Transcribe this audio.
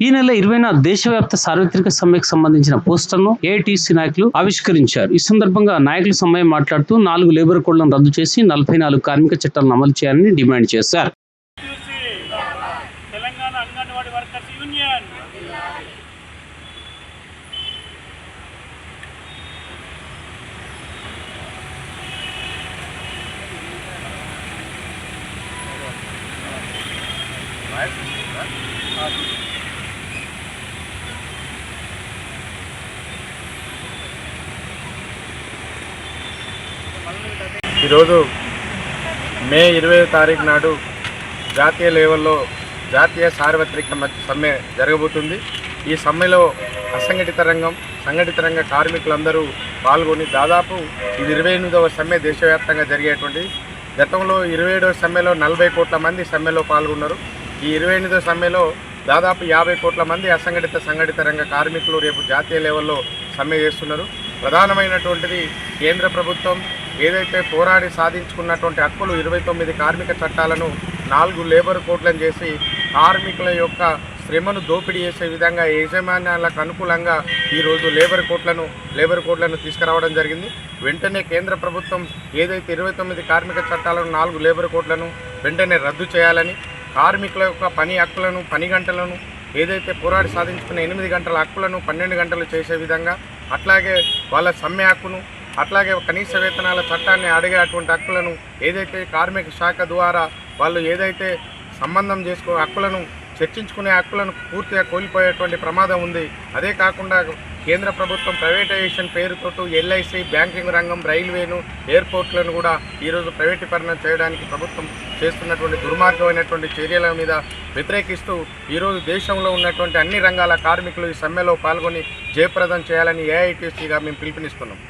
ఈ నెల ఇరవైన దేశవ్యాప్త సార్వత్రిక సమ్మెకు సంబంధించిన పోస్టర్ను ఏఐటీసీ నాయకులు ఆవిష్కరించారు. ఈ సందర్భంగా నాయకులు సమ్మె మాట్లాడుతూ నాలుగు లేబర్ కోడ్లను రద్దు చేసి నలభై నాలుగు కార్మిక చట్టాలను అమలు చేయాలని డిమాండ్ చేశారు. చూసి ఈరోజు మే ఇరవై తారీఖు నాడు జాతీయ లెవెల్లో జాతీయ సార్వత్రిక సమ్మె జరగబోతుంది. ఈ సమ్మెలో అసంఘటిత రంగం సంఘటిత రంగ కార్మికులందరూ పాల్గొని దాదాపు ఇది ఇరవై ఎనిమిదవ సమ్మె దేశవ్యాప్తంగా జరిగేటువంటిది గతంలో ఇరవై ఏడవ సమ్మెలో నలభై కోట్ల మంది సమ్మెలో పాల్గొన్నారు. ఈ ఇరవై ఎనిమిదవ సమ్మెలో దాదాపు యాభై కోట్ల మంది అసంఘటిత సంఘటిత రంగ కార్మికులు రేపు జాతీయ లెవెల్లో సమ్మె చేస్తున్నారు. ప్రధానమైనటువంటిది కేంద్ర ప్రభుత్వం ఏదైతే పోరాడి సాధించుకున్నటువంటి హక్కులు ఇరవై తొమ్మిది కార్మిక చట్టాలను నాలుగు లేబర్ కోట్లను చేసి కార్మికుల యొక్క శ్రమను దోపిడీ చేసే విధంగా యజమాన్యాలకు అనుకూలంగా ఈరోజు లేబర్ కోట్లను లేబర్ కోట్లను తీసుకురావడం జరిగింది. వెంటనే కేంద్ర ప్రభుత్వం ఏదైతే ఇరవై తొమ్మిది కార్మిక చట్టాలను నాలుగు లేబర్ కోట్లను వెంటనే రద్దు చేయాలని కార్మికుల యొక్క పని హక్కులను పని గంటలను ఏదైతే పోరాడి సాధించుకున్న ఎనిమిది గంటల హక్కులను పన్నెండు గంటలు చేసే విధంగా అట్లాగే వాళ్ళ సమ్మె హక్కును అట్లాగే కనీస వేతనాల చట్టాన్ని అడిగేటువంటి హక్కులను ఏదైతే కార్మిక శాఖ ద్వారా వాళ్ళు ఏదైతే సంబంధం చేసుకో హక్కులను చర్చించుకునే హక్కులను పూర్తిగా కోల్పోయేటువంటి ప్రమాదం ఉంది. అదే కాకుండా కేంద్ర ప్రభుత్వం ప్రైవేటైజేషన్ పేరుతో ఎల్ఐసి బ్యాంకింగ్ రంగం రైల్వేను ఎయిర్పోర్ట్లను కూడా ఈరోజు ప్రైవేటీకరణ చేయడానికి ప్రభుత్వం చేస్తున్నటువంటి దుర్మార్గమైనటువంటి చర్యల మీద వ్యతిరేకిస్తూ ఈరోజు దేశంలో ఉన్నటువంటి అన్ని రంగాల కార్మికులు ఈ సమ్మెలో పాల్గొని జయప్రదం చేయాలని ఏఐటీసీగా మేము పిలుపునిస్తున్నాం.